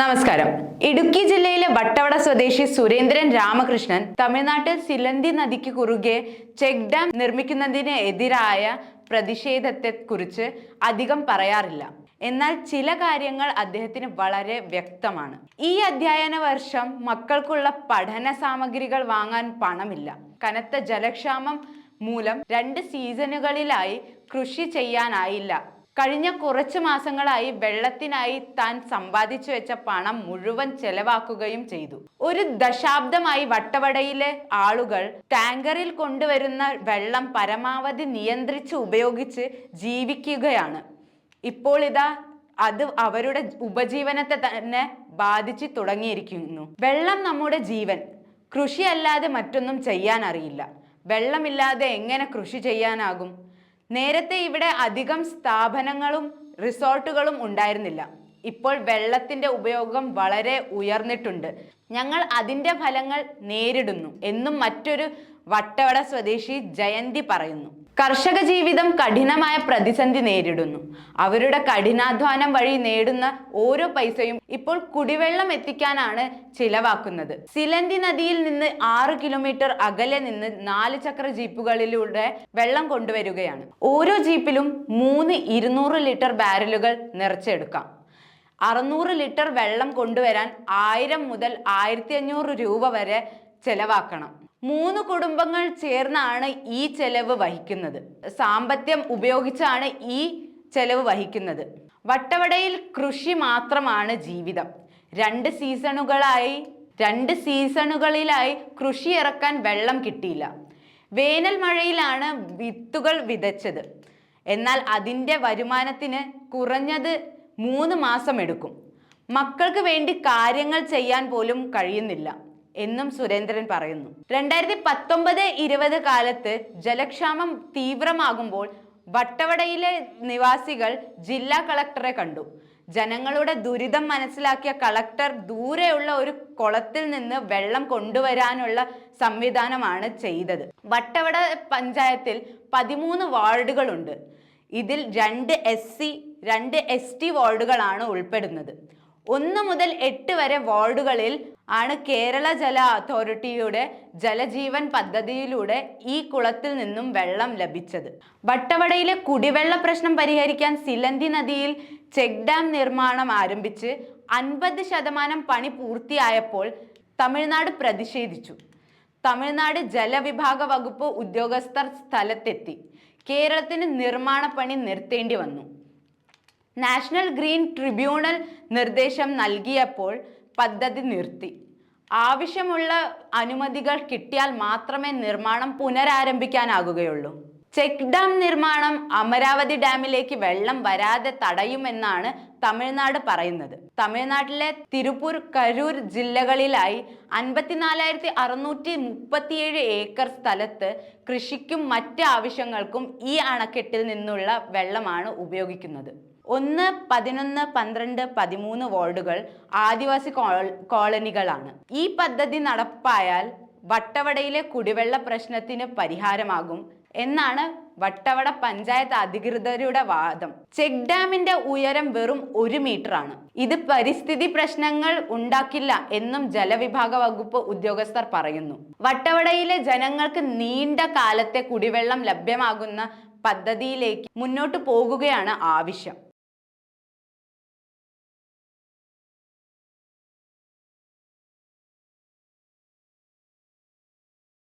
നമസ്കാരം. ഇടുക്കി ജില്ലയിലെ വട്ടവട സ്വദേശി സുരേന്ദ്രൻ രാമകൃഷ്ണൻ തമിഴ്നാട്ടിൽ സിലന്തി നദിക്ക് കുറുകെ ചെക്ക് ഡാം നിർമ്മിക്കുന്നതിന് എതിരായ പ്രതിഷേധത്തെക്കുറിച്ച് അധികം പറയാറില്ല. എന്നാൽ ചില കാര്യങ്ങൾ അദ്ദേഹത്തിന് വളരെ വ്യക്തമാണ്. ഈ അധ്യയന വർഷം മക്കൾക്കുള്ള പഠന സാമഗ്രികൾ വാങ്ങാൻ പണമില്ല. കനത്ത ജലക്ഷാമം മൂലം രണ്ട് സീസണുകളിലായി കൃഷി ചെയ്യാനായില്ല. കഴിഞ്ഞ കുറച്ച് മാസങ്ങളായി വെള്ളത്തിനായി താൻ സമ്പാദിച്ചു വെച്ച പണം മുഴുവൻ ചെലവാക്കുകയും ചെയ്തു. ഒരു ദശാബ്ദമായി വട്ടവടയിലെ ആളുകൾ ടാങ്കറിൽ കൊണ്ടുവരുന്ന വെള്ളം പരമാവധി നിയന്ത്രിച്ച് ഉപയോഗിച്ച് ജീവിക്കുകയാണ്. ഇപ്പോൾ ഇതാ അത് അവരുടെ ഉപജീവനത്തെ തന്നെ ബാധിച്ചു തുടങ്ങിയിരിക്കുന്നു. വെള്ളം നമ്മുടെ ജീവൻ. കൃഷിയല്ലാതെ മറ്റൊന്നും ചെയ്യാൻ അറിയില്ല. വെള്ളമില്ലാതെ എങ്ങനെ കൃഷി ചെയ്യാനാകും? നേരത്തെ ഇവിടെ അധികം സ്ഥാപനങ്ങളും റിസോർട്ടുകളും ഉണ്ടായിരുന്നില്ല. ഇപ്പോൾ വെള്ളത്തിന്റെ ഉപയോഗം വളരെ ഉയർന്നിട്ടുണ്ട്. ഞങ്ങൾ അതിന്റെ ഫലങ്ങൾ നേരിടുന്നു എന്നും മറ്റൊരു വട്ടവട സ്വദേശി ജയന്തി പറയുന്നു. കർഷക ജീവിതം കഠിനമായ പ്രതിസന്ധി നേരിടുന്നു. അവരുടെ കഠിനാധ്വാനം വഴി നേടുന്ന ഓരോ പൈസയും ഇപ്പോൾ കുടിവെള്ളം എത്തിക്കാനാണ് ചിലവാക്കുന്നത്. സിലന്തി നദിയിൽ നിന്ന് ആറ് കിലോമീറ്റർ അകലെ നിന്ന് നാല് ചക്ര ജീപ്പുകളിലൂടെ വെള്ളം കൊണ്ടുവരികയാണ്. ഓരോ ജീപ്പിലും മൂന്ന് ഇരുന്നൂറ് ലിറ്റർ ബാരലുകൾ നിറച്ചെടുക്കാം. അറുന്നൂറ് ലിറ്റർ വെള്ളം കൊണ്ടുവരാൻ ആയിരം മുതൽ ആയിരത്തി അഞ്ഞൂറ് രൂപ വരെ ചെലവാക്കണം. മൂന്ന് കുടുംബങ്ങൾ ചേർന്നാണ് ഈ ചെലവ് വഹിക്കുന്നത്. സാമ്പത്യം ഉപയോഗിച്ചാണ് ഈ ചെലവ് വഹിക്കുന്നത്. വട്ടവടയിൽ കൃഷി മാത്രമാണ് ജീവിതം. രണ്ട് സീസണുകളായി രണ്ട് സീസണുകളിലായി കൃഷി ഇറക്കാൻ വെള്ളം കിട്ടിയില്ല. വേനൽ മഴയിലാണ് വിത്തുകൾ വിതച്ചത്. എന്നാൽ അതിന്റെ വരുമാനത്തിന് കുറഞ്ഞത് മൂന്ന് മാസം എടുക്കും. മക്കൾക്ക് വേണ്ടി കാര്യങ്ങൾ ചെയ്യാൻ പോലും കഴിയുന്നില്ല. എന്നും സുരേന്ദ്രൻ പറയുന്നു. രണ്ടായിരത്തി പത്തൊമ്പത് ഇരുപത് കാലത്ത് ജലക്ഷാമം തീവ്രമാകുമ്പോൾ വട്ടവടയിലെ നിവാസികൾ ജില്ലാ കളക്ടറെ കണ്ടു. ജനങ്ങളുടെ ദുരിതം മനസ്സിലാക്കിയ കളക്ടർ ദൂരെയുള്ള ഒരു കുളത്തിൽ നിന്ന് വെള്ളം കൊണ്ടുവരാനുള്ള സംവിധാനമാണ് ചെയ്തത്. വട്ടവട പഞ്ചായത്തിൽ പതിമൂന്ന് വാർഡുകളുണ്ട്. ഇതിൽ രണ്ട് എസ് സി രണ്ട് എസ് ടി വാർഡുകളാണ് ഉൾപ്പെടുന്നത്. ഒന്ന് മുതൽ എട്ട് വരെ വാർഡുകളിൽ ആണ് കേരള ജല അതോറിറ്റിയുടെ ജലജീവൻ പദ്ധതിയിലൂടെ ഈ കുളത്തിൽ നിന്നും വെള്ളം ലഭിച്ചത്. വട്ടവടയിലെ കുടിവെള്ള പ്രശ്നം പരിഹരിക്കാൻ സിലന്തി നദിയിൽ ചെക്ക് ഡാം നിർമ്മാണം ആരംഭിച്ച് അൻപത് ശതമാനം പണി പൂർത്തിയായപ്പോൾ തമിഴ്നാട് പ്രതിഷേധിച്ചു. തമിഴ്നാട് ജലവിഭാഗ വകുപ്പ് ഉദ്യോഗസ്ഥർ സ്ഥലത്തെത്തി. കേരളത്തിന് നിർമ്മാണ പണി നിർത്തേണ്ടി വന്നു. നാഷണൽ ഗ്രീൻ ട്രിബ്യൂണൽ നിർദ്ദേശം നൽകിയപ്പോൾ പദ്ധതി നിർത്തി. ആവശ്യമുള്ള അനുമതികൾ കിട്ടിയാൽ മാത്രമേ നിർമ്മാണം പുനരാരംഭിക്കാനാകുകയുള്ളൂ. ചെക്ക് ഡാം നിർമ്മാണം അമരാവതി ഡാമിലേക്ക് വെള്ളം വരാതെ തടയുമെന്നാണ് തമിഴ്നാട് പറയുന്നത്. തമിഴ്നാട്ടിലെ തിരുപ്പൂർ കരൂർ ജില്ലകളിലായി അൻപത്തിനാലായിരത്തി അറുന്നൂറ്റി മുപ്പത്തിയേഴ് ഏക്കർ സ്ഥലത്ത് കൃഷിക്കും മറ്റ് ആവശ്യങ്ങൾക്കും ഈ അണക്കെട്ടിൽ നിന്നുള്ള വെള്ളമാണ് ഉപയോഗിക്കുന്നത്. ഒന്ന് പതിനൊന്ന് പന്ത്രണ്ട് പതിമൂന്ന് വാർഡുകൾ ആദിവാസി കോളനികളാണ്. ഈ പദ്ധതി നടപ്പായാൽ വട്ടവടയിലെ കുടിവെള്ള പ്രശ്നത്തിന് പരിഹാരമാകും എന്നാണ് വട്ടവട പഞ്ചായത്ത് അധികൃതരുടെ വാദം. ചെക്ക് ഡാമിന്റെ ഉയരം വെറും ഒരു മീറ്റർ ആണ് ഇത് പരിസ്ഥിതി പ്രശ്നങ്ങൾ ഉണ്ടാക്കില്ല എന്നും ജലവിഭാഗ വകുപ്പ് ഉദ്യോഗസ്ഥർ പറയുന്നു. വട്ടവടയിലെ ജനങ്ങൾക്ക് നീണ്ട കാലത്തെ കുടിവെള്ളം ലഭ്യമാകുന്ന പദ്ധതിയിലേക്ക് മുന്നോട്ട് പോകുകയാണ് ആവശ്യം.